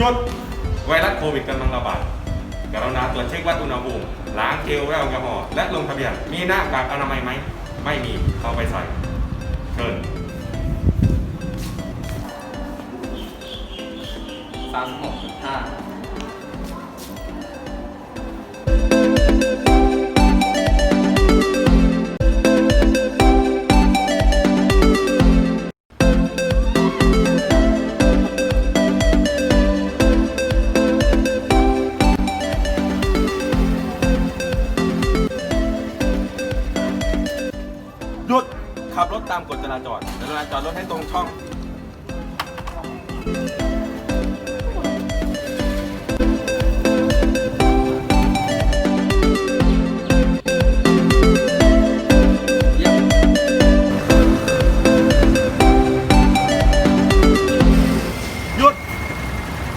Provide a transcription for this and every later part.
หยุดไวรัสโควิดกำลังระบาดกรุณาตรวจเช็ควัดอุณหภูมิล้างเจลแอลกอฮอล์และลงทะเบียน มีหน้ากากอนามัยไหม ไม่มีเอาไปใส่เชิญสามหกจุดห้า หยุดขับรถตามกฎจราจรกรุณาจอดรถให้ตรงช่อง หยุด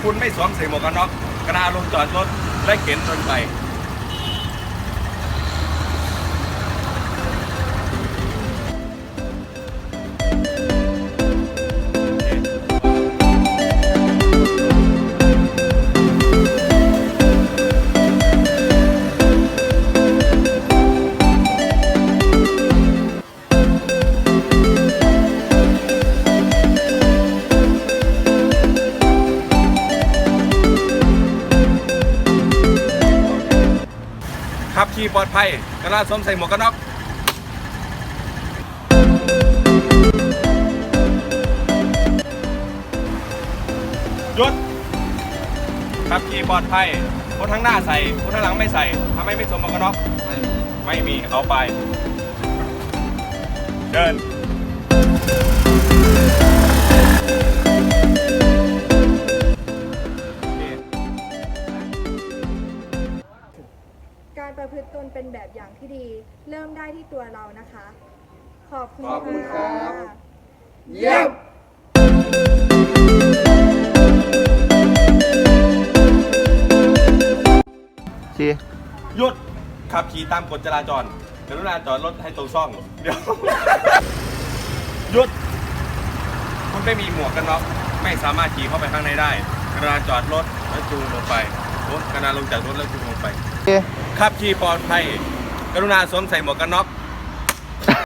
คุณไม่สวมใส่หมวกกันน็อกกระนาลงจอดรถและเข็นรถไป ขับขี่ปลอดภัยกระนาสวมใส่หมวกกันน็อกหยุดขับขี่ปลอดภัยคนทั้งหน้าใส่คนทั้งหลังไม่ใส่ทำไมไม่สวมหมวกกันน็อกไม่มีไม่มีเอาไป เดิน ประพฤติตนเป็นแบบอย่างที่ดี เริ่มได้ที่ตัวเรานะคะ ขอบคุณขอบคุณครัค่ะบ เยี่ยม ชี้หยุดขับขี่ตามกฎจราจรกรุณาจอดรถให้ตรงช่อง เดี๋ยว หยุด คุณไม่มีหมวกกันน็อกไม่สามารถขี่เข้าไปข้างในได้กรุณาจอดรถแล้วจูงลงไปรถกรุณาลงจากรถแล้วจูงลงไป เอ๊ะ ขับขี่ปลอดภัย กรุณาสวมใส่หมวกกันน็อก